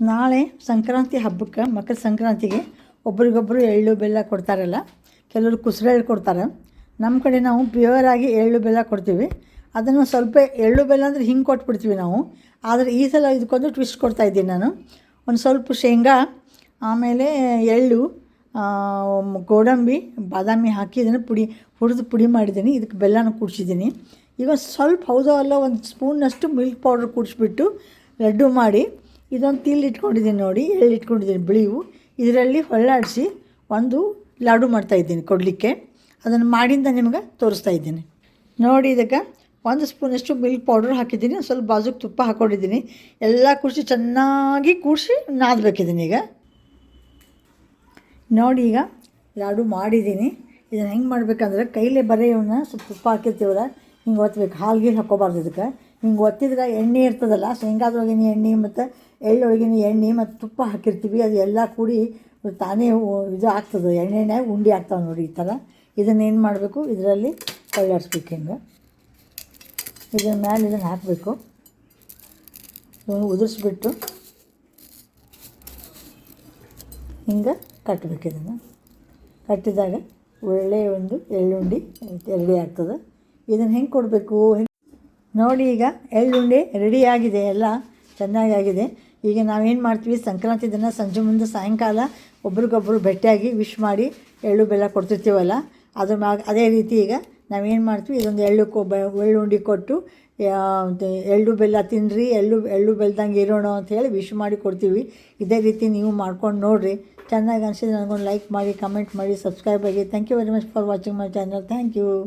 ನಾಳೆ ಸಂಕ್ರಾಂತಿ ಹಬ್ಬಕ್ಕೆ ಮಕರ ಸಂಕ್ರಾಂತಿಗೆ ಒಬ್ರಿಗೊಬ್ಬರು ಎಳ್ಳು ಬೆಲ್ಲ ಕೊಡ್ತಾರಲ್ಲ, ಕೆಲವರು ಕುಸುರೆ ಎಳ್ಳು ಕೊಡ್ತಾರೆ. ನಮ್ಮ ಕಡೆ ನಾವು ಪ್ಯೂರ್ ಆಗಿ ಎಳ್ಳು ಬೆಲ್ಲ ಕೊಡ್ತೀವಿ. ಅದನ್ನು ಸ್ವಲ್ಪ ಎಳ್ಳು ಬೆಲ್ಲ ಅಂದರೆ ಹಿಂಗೆ ಕೊಟ್ಬಿಡ್ತೀವಿ ನಾವು. ಆದರೆ ಈ ಸಲ ಇದಕ್ಕೊಂದು ಟ್ವಿಸ್ಟ್ ಕೊಡ್ತಾ ಇದ್ದೀನಿ ನಾನು. ಒಂದು ಸ್ವಲ್ಪ ಶೇಂಗಾ, ಆಮೇಲೆ ಎಳ್ಳು ಗೋಡಂಬಿ, ಬಾದಾಮಿ ಹಾಕಿ ಇದನ್ನು ಪುಡಿ, ಹುರಿದು ಪುಡಿ ಮಾಡಿದ್ದೀನಿ. ಇದಕ್ಕೆ ಬೆಲ್ಲನ ಕೂಡಿಸಿದ್ದೀನಿ. ಈಗ ಸ್ವಲ್ಪ ಹೌದೋ ಅಲ್ಲ ಒಂದು ಸ್ಪೂನಷ್ಟು ಮಿಲ್ಕ್ ಪೌಡ್ರ್ ಕೂಡಿಸ್ಬಿಟ್ಟು ಲಡ್ಡು ಮಾಡಿ ಇದೊಂದು ತಿಲ್ ಇಟ್ಕೊಂಡಿದ್ದೀನಿ ನೋಡಿ ಎಳ್ಳು ಇಟ್ಕೊಂಡಿದ್ದೀನಿ ಬಿಳಿವು. ಇದರಲ್ಲಿ ಹೊಳ್ಳಾಡಿಸಿ ಒಂದು ಲಾಡು ಮಾಡ್ತಾಯಿದ್ದೀನಿ ಕೊಡಲಿಕ್ಕೆ. ಅದನ್ನು ಮಾಡಿಂದ ನಿಮ್ಗೆ ತೋರಿಸ್ತಾ ಇದ್ದೀನಿ. ನೋಡಿ ಇದಕ್ಕೆ ಒಂದು ಸ್ಪೂನಷ್ಟು ಮಿಲ್ಕ್ ಪೌಡ್ರ್ ಹಾಕಿದ್ದೀನಿ ಸ್ವಲ್ಪ ಬಾಜುಗೆ ತುಪ್ಪ ಹಾಕ್ಕೊಂಡಿದ್ದೀನಿ. ಎಲ್ಲ ಕೂಡಿಸಿ ಚೆನ್ನಾಗಿ ಕೂಡಿಸಿ ನಾದಬೇಕಿದ್ದೀನಿ ಈಗ. ನೋಡಿ ಈಗ ಲಾಡು ಮಾಡಿದ್ದೀನಿ. ಇದನ್ನು ಹೆಂಗೆ ಮಾಡಬೇಕಂದ್ರೆ ಕೈಲೇ ಬರೀ ಇವನ್ನ ಸ್ವಲ್ಪ ತುಪ್ಪ ಹಾಕಿರ್ತೀವಲ್ಲ, ಹಿಂಗೆ ಒತ್ತಬೇಕು ಹಾಲ್ಗೆ ಹಾಕೋಬಾರ್ದು ಇದಕ್ಕೆ. ಹಿಂಗೆ ಒತ್ತಿದ್ರೆ ಎಣ್ಣೆ ಇರ್ತದಲ್ಲ ಶೇಂಗಾದೊಳಗಿನ ಎಣ್ಣೆ ಮತ್ತು ಎಳ್ಳೊಳಗಿನ ಎಣ್ಣೆ ಮತ್ತು ತುಪ್ಪ ಹಾಕಿರ್ತೀವಿ, ಅದು ಎಲ್ಲ ಕೂಡಿ ತಾನೇ ಇದು ಆಗ್ತದೆ. ಎಣ್ಣೆನೇ ಉಂಡೆ ಆಗ್ತಾವೆ ನೋಡಿ ಈ ಥರ ಇದನ್ನೇನು ಮಾಡಬೇಕು? ಇದರಲ್ಲಿ ಕಳ್ಳಾಡಿಸ್ಬೇಕು ಹಿಂಗೆ ಇದನ್ನ ಮೇಲೆ ಇದನ್ನು ಹಾಕಬೇಕು. ಉದುರಿಸ್ಬಿಟ್ಟು ಹಿಂಗೆ ಕಟ್ಟಬೇಕು ಇದನ್ನು. ಕಟ್ಟಿದಾಗ ಒಳ್ಳೆಯ ಒಂದು ಎಳ್ಳುಂಡಿ, ಎರಡೇ ಆಗ್ತದೆ. ಇದನ್ನು ಹೆಂಗೆ ಕೊಡಬೇಕು? ನೋಡಿ ಈಗ ಎಳ್ಳುಂಡೆ ರೆಡಿಯಾಗಿದೆ ಎಲ್ಲ, ಚೆನ್ನಾಗಿ ಆಗಿದೆ. ಈಗ ನಾವೇನು ಮಾಡ್ತೀವಿ, ಸಂಕ್ರಾಂತಿ ದಿನ ಸಂಜೆ ಮುಂದೆ ಸಾಯಂಕಾಲ ಒಬ್ರಿಗೊಬ್ಬರು ಭೇಟಿಯಾಗಿ ವಿಶ್ ಮಾಡಿ ಎಳ್ಳು ಬೆಲ್ಲ ಕೊಡ್ತಿರ್ತೀವಲ್ಲ, ಅದ್ರ ಅದೇ ರೀತಿ ಈಗ ನಾವೇನು ಮಾಡ್ತೀವಿ, ಇದೊಂದು ಎಳ್ಳು ಕೊ ಎಳ್ಳುಂಡಿ ಕೊಟ್ಟು ಎಳ್ಳು ಬೆಲ್ಲ ತಿನ್ನಿರಿ ಎಳ್ಳು ಎಳ್ಳು ಬೆಲ್ದಂಗೆ ಇರೋಣ ಅಂತ ಹೇಳಿ ವಿಶ್ ಮಾಡಿ ಕೊಡ್ತೀವಿ. ಇದೇ ರೀತಿ ನೀವು ಮಾಡ್ಕೊಂಡು ನೋಡಿರಿ. ಚೆನ್ನಾಗಿ ಅನಿಸಿದ್ರೆ ನನಗೊಂದು ಲೈಕ್ ಮಾಡಿ ಕಮೆಂಟ್ ಮಾಡಿ ಸಬ್ಸ್ಕ್ರೈಬ್ ಆಗಿ. Thank you very much for watching my channel thank you